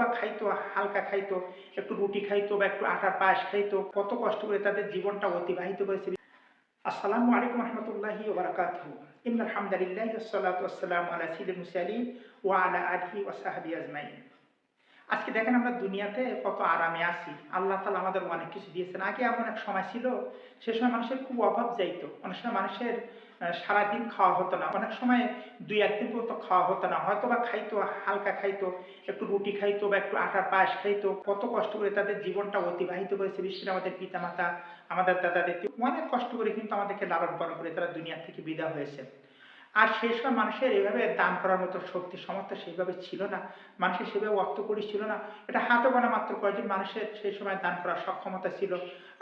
বা খাইতো, হালকা খাইতো, একটু রুটি খাইতো বা একটু আটার পায়েস খাইতো, কত কষ্ট করে তাদের জীবনটা অতিবাহিত করেছে। আসসালামু আলাইকুম রহমতুল্লাহি ওবরাকাত ইন্নাল আলহামদুলিল্লাহ ওয়াসসালামু আলা মুরসালিন ওয়া আলা আলিহি ওয়া আজমাইন। আজকে দেখেন আমরা দুনিয়াতে কত আরামে আছি। আল্লাহ তালা আমাদের অনেক কিছু দিয়েছেন। আগে এমন এক সময় ছিল, সে সময় মানুষের খুব অভাব যাইতো। অনেক সময় মানুষের সারাদিন খাওয়া হতো না। অনেক সময় দুই একদিন পর্যন্ত খাওয়া হতো না। হয়তো বা খাইতো, হালকা খাইতো, একটু রুটি খাইতো বা একটু আটার পায়েস খাইতো। কত কষ্ট করে তাদের জীবনটা অতিবাহিত করেছে। বিশেষ করে আমাদের পিতামাতা, আমাদের দাদাদের। অনেক কষ্ট করে কিন্তু আমাদেরকে লালন পালন করে তারা দুনিয়া থেকে বিদায় হয়েছে। আর সেই সময় মানুষের এভাবে দান করার মতো শক্তি, সামর্থ্য সেইভাবে ছিল না। মানুষের সেভাবে অর্থ করি ছিল না। এটা হাতে গোনা মাত্র কয়েকজন মানুষের সেই সময় দান করার সক্ষমতা ছিল।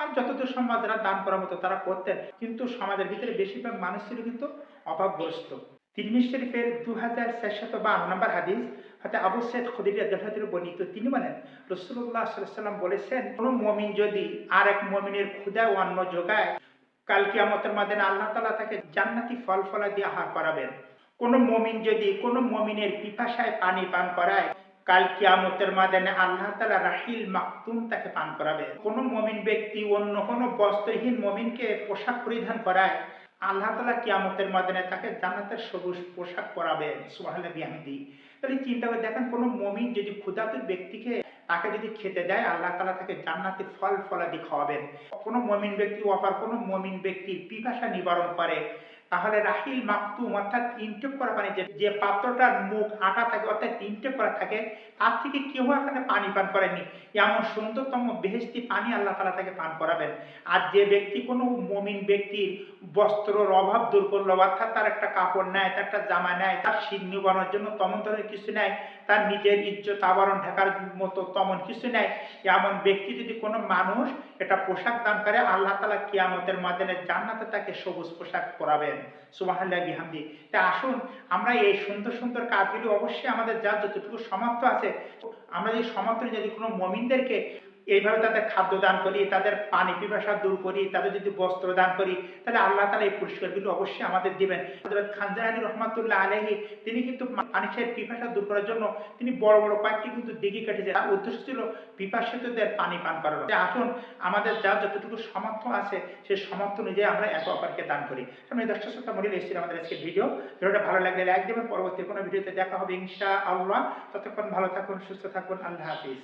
আর যতদূর সম্ভব যারা দান করার মতো তারা করতেন। কিন্তু সমাজের ভিতরে বেশিরভাগ মানুষ ছিল কিন্তু অভাবগ্রস্ত। তিরমিজ শরীফের দু হাজার চারশত বান্ন নম্বর হাদিস হাতে আবু সৈয়দ খদির বর্ণিত। তিনি বলেন রসুল্লাহ সাল্লাম বলেছেন, কোনো মমিন যদি আর এক মমিনের ও অন্ন যোগায় কাল কিয়ামতের মাধ্যমে আল্লাহ তালা তাকে জান্নাতি ফল ফলা দিয়ে আহার করাবেন। কোন মমিন যদি কোন মমিনের পিপাসায় পানি পান করায়, কাল কিয়ামতের মাদানে আল্লাহ তালা রাহিল মাকতুম তাকে পান করাবে কোন মমিন ব্যক্তি অন্য কোন বস্ত্রহীন মমিনকে পোশাক পরিধান করায়, আল্লাহ তালা কিয়ামতের মাদানে তাকে জান্নাতের সবুজ পোশাক পরাবেন। সুবহানাল্লাহ বিহামদি। তাহলে চিন্তা করে দেখেন, কোন মমিন যদি ক্ষুধাতুর ব্যক্তিকে তাকে যদি খেতে দেয়, আল্লাহ তালা তাকে জান্নাতে ফল ফলাদি খাওয়াবেন। কোনো মমিন ব্যক্তি, অপার কোনো মমিন ব্যক্তির পিপাসা নিবারণ করে। তাহলে রাহিল মাকতুম অর্থাৎ ইনটেক করা পানি যে পাত্রটার মুখ, আটা থাকে, অর্থাৎ ইনটেক করা থাকে, তার থেকে কেউ এখানে পানি পান করেনি এমন সুন্দরতম বেহেস্তি পানি আল্লাহ তালা তাকে পান করাবেন। আর যে ব্যক্তি কোনো মমিন ব্যক্তির বস্ত্রর অভাব দূর করল, অর্থাৎ তার একটা কাপড় নেয়, তার একটা জামা নেয়, তার শীত নিবারণের জন্য তেমন ধরনের কিছু নেয়, তার নিজের ইজ্জত আবরণ ঢাকার মতো তেমন কিছু নেয়, এমন ব্যক্তি যদি কোনো মানুষ এটা পোশাক দান করে, আল্লাহ তালা কিয়ামতের মাধ্যমে জান্নাতে তাকে সবুজ পোশাক পরাবেন। সুবাহাল্লাহ বিহামদি। তা আসুন, আমরা এই সুন্দর সুন্দর কাজগুলি অবশ্যই আমাদের যার যতটুকু সমাপ্ত আছে, আমরা যদি সমাপ্ত যদি কোনো মমিনদেরকে এইভাবে তাদের খাদ্য দান করি, তাদের পানি পিপাসা দূর করি, তাদের যদি বস্ত্র দান করি, তাহলে আল্লাহ তালা এই পুরস্কারগুলো অবশ্যই আমাদের দিবেন। হযরত খানজাহানি রহমাতুল্লাহ আলহী তিনি কিন্তু মানুষের পিপাসা দূর করার জন্য তিনি বড় বড় কয়েকটি কিন্তু দিঘি কেটেছে তার উদ্দেশ্য ছিল পিপাসিতদের পানি পান করানো। আসুন, আমাদের যা যতটুকু সামর্থ্য আছে সেই সামর্থ্য অনুযায়ী আমরা একে অপরকে দান করি। আমি দর্শক শ্রোতা মনে এসেছিল আমাদের আজকে ভিডিও। ভিডিওটা ভালো লাগলে লাইক দেবেন। পরবর্তী কোনো ভিডিওতে দেখা হবে ইনশা আল্লাহ ততক্ষণ ভালো থাকুন, সুস্থ থাকুন। আল্লাহ হাফিজ।